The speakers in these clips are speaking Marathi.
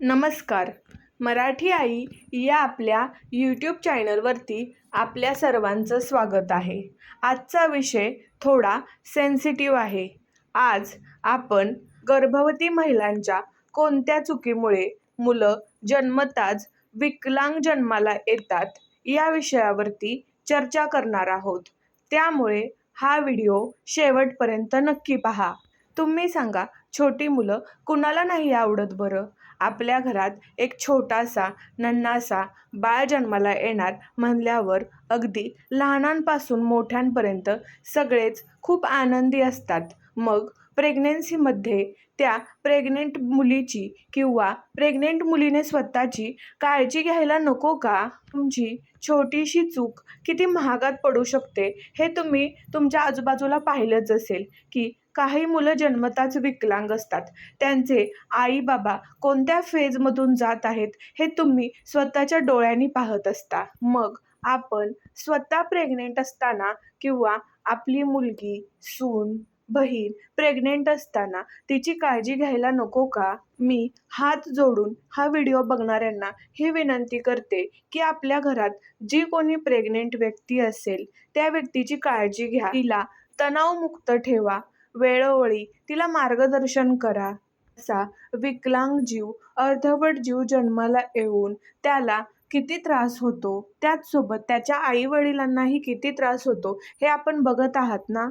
नमस्कार. मराठी आई या आपल्या यूट्यूब चॅनलवरती आपल्या सर्वांचं स्वागत आहे. आजचा विषय थोडा सेन्सिटिव्ह आहे. आज आपण गर्भवती महिलांच्या कोणत्या चुकीमुळे मुलं जन्मताच विकलांग जन्माला येतात या विषयावरती चर्चा करणार आहोत. त्यामुळे हा व्हिडिओ शेवटपर्यंत नक्की पहा. तुम्ही सांगा छोटी मुलं कुणाला नाही आवडत बरं? आपल्या घरात एक छोटासा नन्नासा बाळ जन्माला येणार म्हणल्यावर अगदी लहानांपासून मोठ्यांपर्यंत सगळेच खूप आनंदी असतात. मग प्रेग्नेन्सीमध्ये त्या प्रेग्नेंट मुलीची किंवा प्रेग्नेंट मुलीने स्वतःची काळजी घ्यायला नको का? तुमची छोटीशी चूक किती महागात पडू शकते हे तुम्ही तुमच्या आजूबाजूला पाहिलंच असेल की काही मुलं जन्मताच विकलांग असतात. त्यांचे आई बाबा कोणत्या फेजमधून जात आहेत हे तुम्ही स्वतःच्या डोळ्यांनी पाहत असता. मग आपण स्वतः प्रेग्नेंट असताना किंवा आपली मुलगी सून बहीण प्रेग्नेंट असताना तिची काळजी घ्यायला नको का? मी हात जोडून हा व्हिडिओ बघणाऱ्यांना ही विनंती करते की आपल्या घरात जी कोणी प्रेग्नेंट व्यक्ती असेल त्या व्यक्तीची काळजी घ्या. तिला तणावमुक्त ठेवा. वेळोवेळी तिला मार्गदर्शन करा. असा विकलांग जीव अर्धवट जीव जन्माला येऊन त्याला किती त्रास होतो? त्याचसोबत त्याच्या आई वडिलांनाही किती त्रास होतो? हे आपण बघत आहात ना?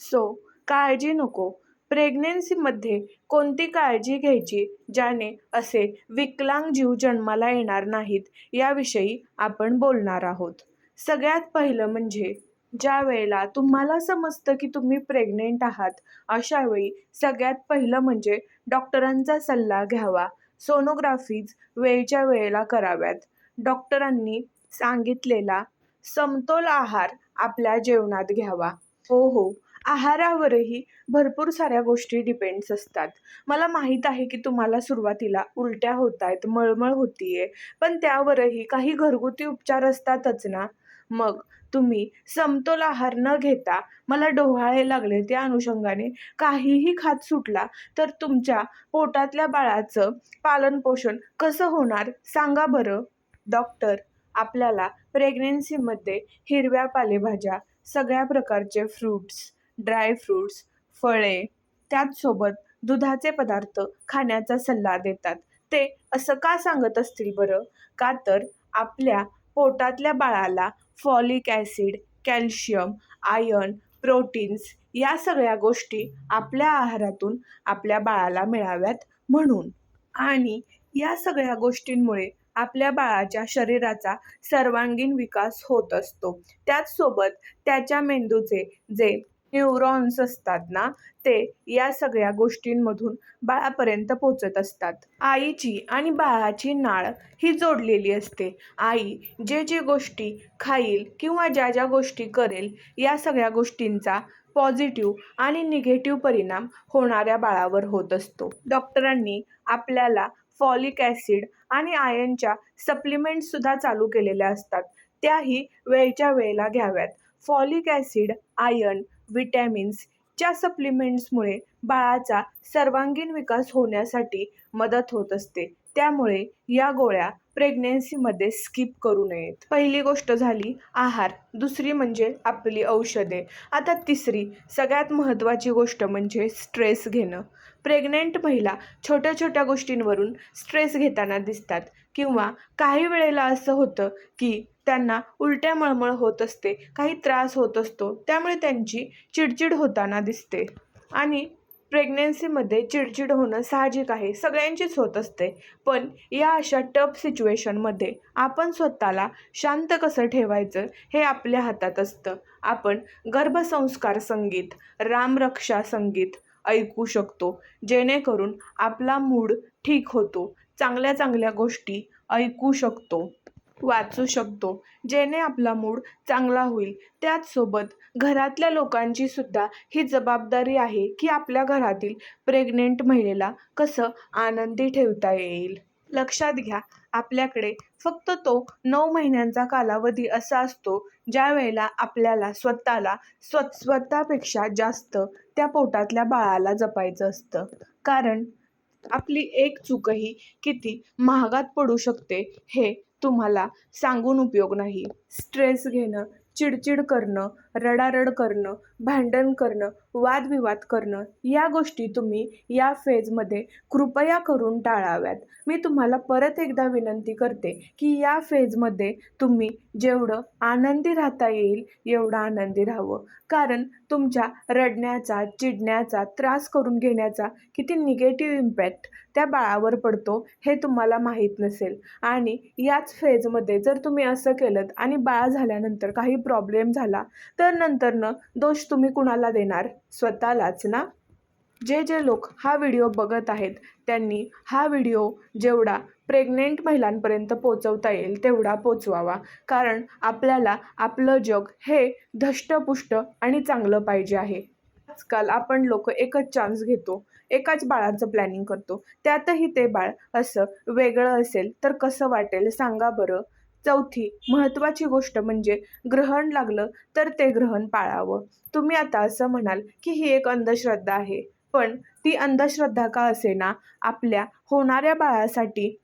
सो काळजी नको. प्रेग्नेन्सीमध्ये कोणती काळजी घ्यायची ज्याने असे विकलांग जीव जन्माला येणार नाहीत? याविषयी आपण बोलणार आहोत. सगळ्यात पहिलं म्हणजे ज्या वेळेला तुम्हाला समजतं की तुम्ही प्रेग्नेंट आहात अशा वेळी सगळ्यात पहिलं म्हणजे डॉक्टरांचा सल्ला घ्यावा. सोनोग्राफीज वेळच्या वेळेला कराव्यात. डॉक्टरांनी सांगितलेला समतोल आहार आपल्या जेवणात घ्यावा. हो हो. आहारावरही भरपूर साऱ्या गोष्टी डिपेंड्स असतात. मला माहीत आहे की तुम्हाला सुरुवातीला उलट्या होत आहेत मळमळ होतीये पण त्यावरही काही घरगुती उपचार असतातच ना? मग तुम्ही समतोल आहार न घेता मला डोहाळे लागले. त्या अनुषंगाने काहीही खात सुटला तर तुमच्या पोटातल्या बाळाचं पालनपोषण कसं होणार सांगा बरं. डॉक्टर आपल्याला प्रेग्नेन्सीमध्ये हिरव्या पालेभाज्या सगळ्या प्रकारचे फ्रूट्स ड्राय फ्रूट्स फळे त्याचसोबत दुधाचे पदार्थ खाण्याचा सल्ला देतात. ते असं का सांगत असतील बरं? का तर आपल्या पोटातल्या बाळाला folic acid calcium iron proteins या सगळ्या गोष्टी आपल्या आहारातून आपल्या बाळाला मिळाव्यात म्हणून. आणि या सगळ्या गोष्टींमुळे आपल्या बाळाच्या शरीराचा सर्वांगीण विकास होत असतो. त्याचसोबत त्याच्या मेंदूचे जे न्यूरॉन्स असतात ना ते या सगळ्या गोष्टींमधून बाळापर्यंत पोचत असतात. आईची आणि बाळाची नाळ ही जोडलेली असते. आई जे जे गोष्टी खाईल किंवा ज्या ज्या गोष्टी करेल या सगळ्या गोष्टींचा पॉझिटिव्ह आणि निगेटिव्ह परिणाम होणाऱ्या बाळावर होत असतो. डॉक्टरांनी आपल्याला फॉलिक ॲसिड आणि आयर्नच्या सप्लिमेंटसुद्धा चालू केलेल्या असतात. त्याही वेळच्या वेळेला घ्याव्यात. फॉलिक ॲसिड आयर्न विटॅमिन्सच्या सप्लिमेंट्समुळे बाळाचा सर्वांगीण विकास होण्यासाठी मदत होत असते. त्यामुळे या गोळ्या प्रेग्नेन्सीमध्ये स्किप करू नयेत. पहिली गोष्ट झाली आहार. दुसरी म्हणजे आपली औषधे. आता तिसरी सगळ्यात महत्त्वाची गोष्ट म्हणजे स्ट्रेस घेणं. प्रेग्नेंट महिला छोट्या छोट्या गोष्टींवरून स्ट्रेस घेताना दिसतात. किंवा काही वेळेला असं होतं की त्यांना उलट्या मळमळ होत असते. काही त्रास होत असतो. त्यामुळे त्यांची चिडचिड होताना दिसते. आणि प्रेग्नेन्सीमध्ये चिडचिड होणं साहजिक आहे. सगळ्यांचीच होत असते. पण या अशा टफ सिच्युएशनमध्ये आपण स्वतःला शांत कसं ठेवायचं हे आपल्या हातात असतं. आपण गर्भसंस्कार संगीत रामरक्षा संगीत ऐकू शकतो. जेणेकरून आपला मूड ठीक होतो. चांगल्या चांगल्या गोष्टी ऐकू शकतो. वाचू शकतो. जेणे आपला मूड चांगला होईल. त्याचसोबत घरातल्या लोकांची सुद्धा ही जबाबदारी आहे की आपल्या घरातील प्रेग्नेंट महिलेला कसं आनंदी ठेवता येईल. लक्षात घ्या आपल्याकडे फक्त तो नऊ महिन्यांचा कालावधी असा असतो ज्या वेळेला आपल्याला स्वतःला स्व स्वतःपेक्षा जास्त त्या पोटातल्या बाळाला जपायचं असतं. कारण आपली एक चूकही किती महागात पडू शकते हे तुम्हाला सांगून उपयोग नाही. स्ट्रेस घेणं चिडचिड करणं रडारड करणं भांडण करणं वादविवाद करणं या गोष्टी तुम्ही या फेजमध्ये कृपया करून टाळाव्यात. मी तुम्हाला परत एकदा विनंती करते की या फेजमध्ये तुम्ही जेवढं आनंदी राहता येईल एवढं आनंदी राहावं. कारण तुमच्या रडण्याचा चिडण्याचा त्रास करून घेण्याचा किती निगेटिव्ह इम्पॅक्ट त्या बाळावर पडतो हे तुम्हाला माहीत नसेल. आणि याच फेजमध्ये जर तुम्ही असं केलं आणि बाळ झाल्यानंतर काही प्रॉब्लेम झाला तर नंतरनं दोष तुम्ही कुणाला देणार? स्वतःलाच ना? जे जे लोक हा व्हिडिओ बघत आहेत त्यांनी हा व्हिडिओ जेवढा प्रेग्नेंट महिलांपर्यंत पोचवता येईल तेवढा पोचवावा. कारण आपल्याला आपलं जग हे धष्टपुष्ट आणि चांगलं पाहिजे आहे. आजकाल आपण लोक एकच चान्स घेतो एकाच बाळाचं प्लॅनिंग करतो. त्यातही ते बाळ असं वेगळं असेल तर कसं वाटेल सांगा बरं. चौथी महत्त्वाची गोष्ट म्हणजे ग्रहण लागलं तर ते ग्रहण पाळावं. तुम्ही आता असं म्हणाल की ही एक अंधश्रद्धा आहे. पण ती अंधश्रद्धा का असेना? आपल्या होणाऱ्या बाळासाठी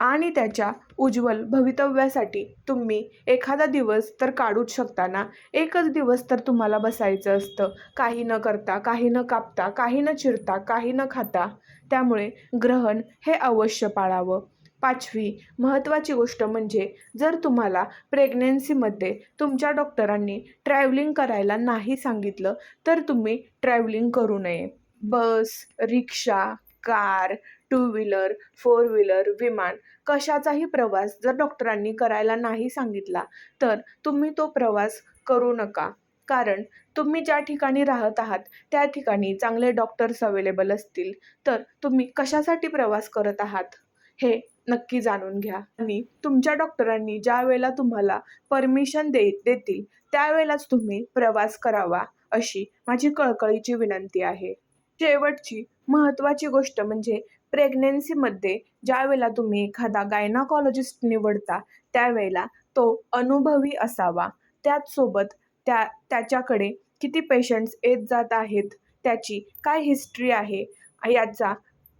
आणि त्याच्या उज्ज्वल भवितव्यासाठी तुम्ही एखादा दिवस तर काढूच शकता ना? एकच दिवस तर तुम्हाला बसायचं असतं. काही न करता काही न कापता काही न चिरता काही न खाता. त्यामुळे ग्रहण हे अवश्य पाळावं. पाचवी महत्त्वाची गोष्ट म्हणजे जर तुम्हाला प्रेग्नेन्सीमध्ये तुमच्या डॉक्टरांनी ट्रॅव्हलिंग करायला नाही सांगितलं तर तुम्ही ट्रॅव्हलिंग करू नये. बस रिक्षा car two wheeler four wheeler विमान कशाचाही प्रवास जर डॉक्टरांनी करायला नाही सांगितला तर तुम्ही तो प्रवास करू नका. कारण तुम्ही ज्या ठिकाणी राहत आहात त्या ठिकाणी चांगले डॉक्टर्स अवेलेबल असतील. तर तुम्ही कशासाठी प्रवास करत आहात? हे नक्की जाणून घ्या. आणि तुमच्या डॉक्टरांनी ज्या वेळेला तुम्हाला परमिशन दे देतील त्यावेळेलाच तुम्ही प्रवास करावा अशी माझी कळकळीची विनंती आहे. शेवटची महत्त्वाची गोष्ट म्हणजे प्रेग्नेन्सीमध्ये ज्या वेळेला तुम्ही एखादा गायनाकॉलॉजिस्ट निवडता त्यावेळेला तो अनुभवी असावा. त्याचसोबत त्या त्याच्याकडे किती पेशंट्स येत जात आहेत त्याची काय हिस्ट्री आहे याचा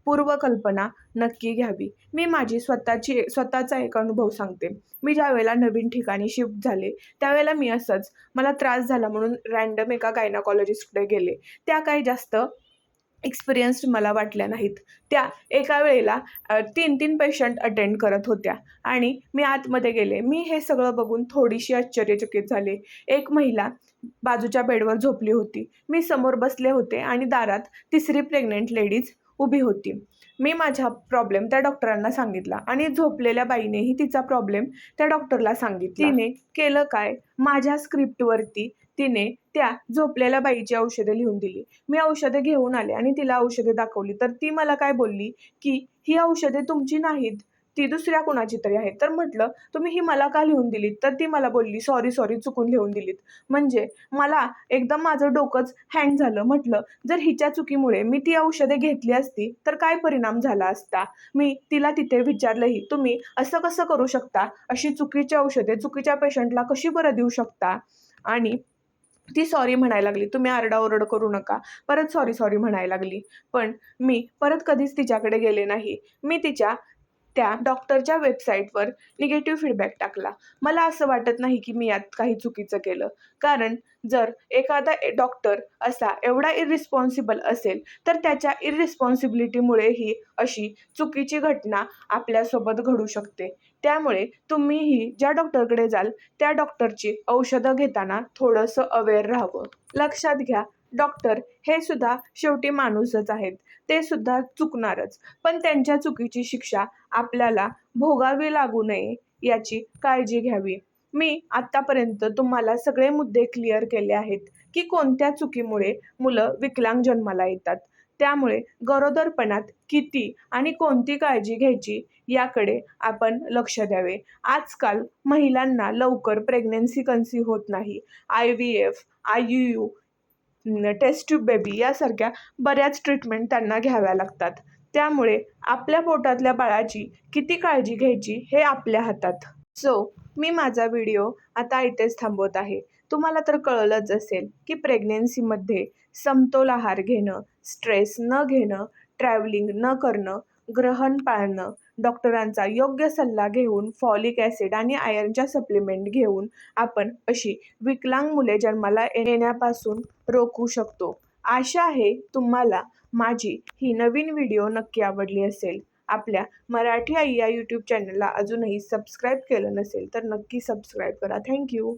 पूर्वकल्पना नक्की घ्यावी. मी माझी स्वतःची स्वतःचा एक अनुभव सांगते. मी ज्या वेळेला नवीन ठिकाणी शिफ्ट झाले त्यावेळेला मी असंच मला त्रास झाला म्हणून रँडम एका गायनाकॉलॉजिस्टकडे गेले. त्या काही जास्त एक्सपिरियन्स्ड मला वाटल्या नाहीत. त्या एका वेळेला तीन तीन पेशंट अटेंड करत होत्या आणि मी आतमध्ये गेले. मी हे सगळं बघून थोडीशी आश्चर्यचकित झाले. एक महिला बाजूच्या बेडवर झोपली होती. मी समोर बसले होते आणि दारात तिसरी प्रेग्नेंट लेडीज उभी होती. मी माझा प्रॉब्लेम त्या डॉक्टरांना सांगितला आणि झोपलेल्या बाईनेही तिचा प्रॉब्लेम त्या डॉक्टरला सांगितला. तिने केलं काय? माझ्या स्क्रिप्टवरती तिने त्या झोपलेल्या बाईची औषधं लिहून दिली. मी औषधे घेऊन आले आणि तिला औषधे दाखवली. तर ती मला काय बोलली? की ही औषधे तुमची नाहीत. ती दुसऱ्या कुणाची तरी आहेत तर म्हटलं तुम्ही ही मला का लिहून दिलीत? तर ती मला बोलली सॉरी सॉरी चुकून लिहून दिलीत. म्हणजे मला एकदम माझं डोकंच हँग झालं. म्हटलं जर हिच्या चुकीमुळे मी ती औषधे घेतली असती तर काय परिणाम झाला असता? मी तिला तिथे विचारलंही तुम्ही असं कसं करू शकता? अशी चुकीची औषधे चुकीच्या पेशंटला कशी बरं देऊ शकता? आणि ती सॉरी म्हणायला लागली तुम्ही आरडाओरड करू नका. परत सॉरी सॉरी म्हणायला लागली. पण मी परत कधीच तिच्याकडे गेले नाही. मी तिच्या त्या डॉक्टरच्या वेबसाईटवर निगेटिव्ह फीडबॅक टाकला. मला असं वाटत नाही की मी यात काही चुकीचं केलं. कारण जर एखादा डॉक्टर असा एवढा इरिस्पॉन्सिबल असेल तर त्याच्या इरिस्पॉन्सिबिलिटीमुळेही अशी चुकीची घटना आपल्यासोबत घडू शकते. त्यामुळे तुम्हीही ज्या डॉक्टरकडे जाल त्या डॉक्टरची औषधं घेताना थोडंसं अवेअर राहावं. लक्षात घ्या डॉक्टर हे सुद्धा शेवटी माणूसच आहेत. ते सुद्धा चुकणारच. पण त्यांच्या चुकीची शिक्षा आपल्याला भोगावी लागू नये याची काळजी घ्यावी. मी आत्तापर्यंत तुम्हाला सगळे मुद्दे क्लिअर केले आहेत की कोणत्या चुकीमुळे मुलं विकलांग जन्माला येतात. त्यामुळे गरोदरपणात किती आणि कोणती काळजी घ्यायची याकडे आपण लक्ष द्यावे. आजकाल महिलांना लवकर प्रेग्नेन्सी कन्सी होत नाही. I V F I U U test tube baby यासारख्या बऱ्याच ट्रीटमेंट त्यांना घ्याव्या लागतात. त्यामुळे आपल्या पोटातल्या बाळाची किती काळजी घ्यायची हे आपल्या हातात. सो मी माझा व्हिडिओ आता इथेच थांबवत आहे. तुम्हाला तर कळलंच असेल की प्रेग्नेन्सीमध्ये समतोल आहार घेणं स्ट्रेस न घेणं ट्रॅव्हलिंग न करणं ग्रहण पाळणं डॉक्टरांचा योग्य सल्ला घेऊन फॉलिक ॲसिड आणि आयर्नच्या सप्लिमेंट घेऊन आपण अशी विकलांग मुले जन्माला येण्यापासून रोखू शकतो. आशा आहे तुम्हाला माझी ही नवीन व्हिडिओ नक्की आवडली असेल. आपल्या मराठी आई या यूट्यूब चॅनलला अजूनही सबस्क्राईब केलं नसेल तर नक्की सबस्क्राईब करा. थँक्यू